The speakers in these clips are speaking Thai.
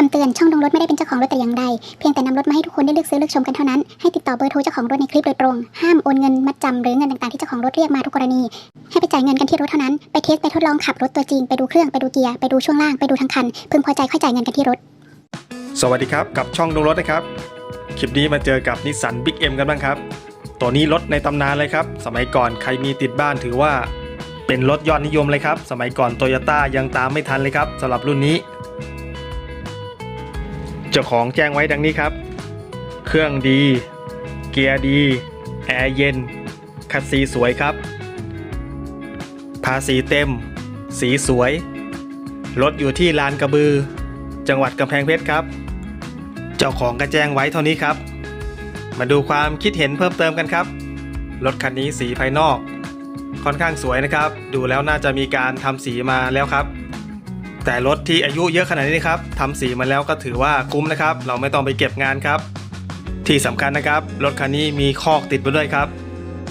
คำเตือนช่องลงรถไม่ได้เป็นเจ้าของรถแต่อย่างใด เพียงแต่นำรถมาให้ทุกคนได้เลือกซื้อเลือกชมกันเท่านั้น ให้ติดต่อเบอร์โทรเจ้าของรถในคลิปโดยตรง ห้ามโอนเงินมัดจำหรือเงินต่างๆที่เจ้าของรถเรียกมาทุกกรณี ให้ไปจ่ายเงินกันที่รถเท่านั้น ไปเทสไปทดลองขับรถตัวจริง ไปดูเครื่องไปดูเกียร์ไปดูช่วงล่างไปดูทั้งคัน พึงพอใจค่อยจ่ายเงินกันที่รถ สวัสดีครับกับช่องดูรถนะครับ คลิปนี้มาเจอกับนิสสันบิ๊กเอ็มกันบ้างครับ ตัวนี้รถในตำนานเลยครับ สมัยก่อนใครมีติดบ้านถือว่า เป็นรถยอดนิยมเลยครับ สมัยก่อนโตโยต้ายังตามไม่ทันเลยครับสำหรับรุ่นนี้ เจ้าของแจ้งไว้ดังนี้ครับ เครื่องดี เกียร์ดี แอร์เย็น คัดสีสวยครับ ภาษีเต็ม สีสวย รถอยู่ที่ลานกระบือ จังหวัดกำแพงเพชรครับ เจ้าของก็แจ้งไว้เท่านี้ครับ มาดูความคิดเห็นเพิ่มเติมกันครับ รถคันนี้สีภายนอก ค่อนข้างสวยนะครับ ดูแล้วน่าจะมีการทำสีมาแล้วครับ แต่รถที่อายุเยอะขนาดนี้นะครับทำสีมาแล้วก็ถือว่าคุ้มนะครับ เราไม่ต้องไปเก็บงานครับ ที่สำคัญนะครับ รถคันนี้มีคอกติดไปด้วยครับ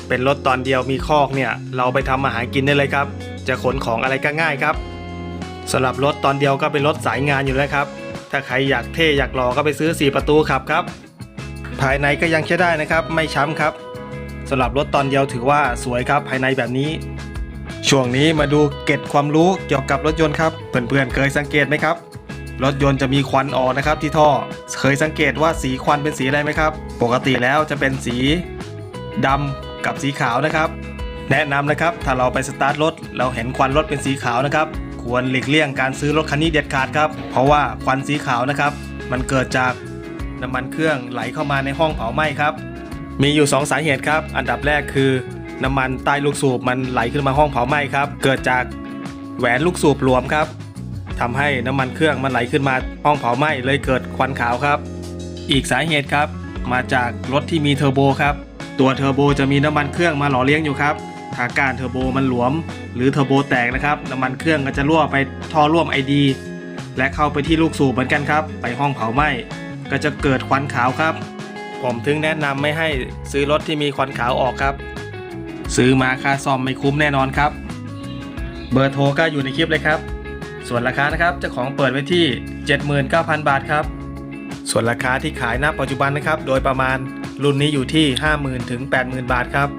เป็นรถตอนเดียวมีคอกเนี่ย เราไปทำอาหารกินได้เลยครับ จะขนของอะไรก็ง่ายครับสำหรับรถตอนเดียวก็เป็นรถสายงานอยู่แล้วครับ ถ้าใครอยากเท่อยากหล่อก็ไปซื้อ 4 ประตูขับครับ ภายในก็ยังใช้ได้นะครับ ไม่ช้ำครับสำหรับรถตอนเดียวถือว่าสวยครับภายในแบบนี้ ช่วงนี้มาดูเก็ดความรู้เกี่ยวกับรถยนต์ครับ เพื่อนๆเคยสังเกตไหมครับ รถยนต์จะมีควันออกนะครับที่ท่อ เคยสังเกตว่าสีควันเป็นสีอะไรไหมครับ ปกติแล้วจะเป็นสีดำกับสีขาวนะครับ แนะนำนะครับถ้าเราไปสตาร์ทรถเราเห็นควันรถเป็นสีขาวนะครับ ควรหลีกเลี่ยงการซื้อรถคันนี้เด็ดขาดครับ เพราะว่าควันสีขาวนะครับ มันเกิดจากน้ำมันเครื่องไหลเข้ามาในห้องเผาไหม้ครับ มีอยู่ 2 สาเหตุครับ อันดับแรกคือ น้ำมันใต้ลูกสูบมันไหลขึ้นมาห้องเผาไหม้ครับ เกิดจากแหวนลูกสูบหลวมครับทำให้น้ำมันเครื่องมันไหลขึ้นมาห้องเผาไหม้เลยเกิดควันขาวครับ อีกสาเหตุครับมาจากรถที่มีเทอร์โบครับ ตัวเทอร์โบจะมีน้ำมันเครื่องมาหล่อเลี้ยงอยู่ครับถ้าก้านเทอร์โบมันหลวม หรือเทอร์โบแตกนะครับน้ำมันเครื่องก็จะรั่วไปท่อร่วมไอดีและเข้าไปที่ลูกสูบเหมือนกันครับ ไปห้องเผาไหม้ก็จะเกิดควันขาวครับ ผมถึงแนะนำไม่ให้ซื้อรถที่มีควันขาวออกครับ ซื้อมาค่าซ่อมไม่คุ้มแน่นอนครับ เบอร์โทรก็อยู่ในคลิปเลยครับ ส่วนราคานะครับเจ้าของเปิดไว้ที่ 79,000 บาทครับ ส่วนราคาที่ขายณปัจจุบันนะครับ โดยประมาณรุ่นนี้อยู่ที่ 50,000ถึง80,000 บาทครับ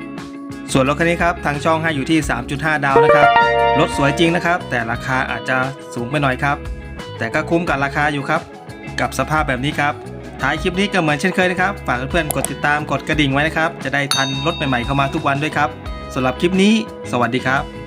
ส่วนรถคันนี้ครับทางช่องให้อยู่ที่ 3.5 ดาวนะครับรถสวยจริงนะครับ แต่ราคาอาจจะสูงไปหน่อยครับ แต่ก็คุ้มกับราคาอยู่ครับ กับสภาพแบบนี้ครับ ท้ายคลิปนี้ก็เหมือนเช่นเคยนะครับ ฝากเพื่อนๆกดติดตามกดกระดิ่งไว้นะครับ จะได้ทันรถใหม่ๆเข้ามาทุกวันด้วยครับสำหรับคลิปนี้ สวัสดีครับ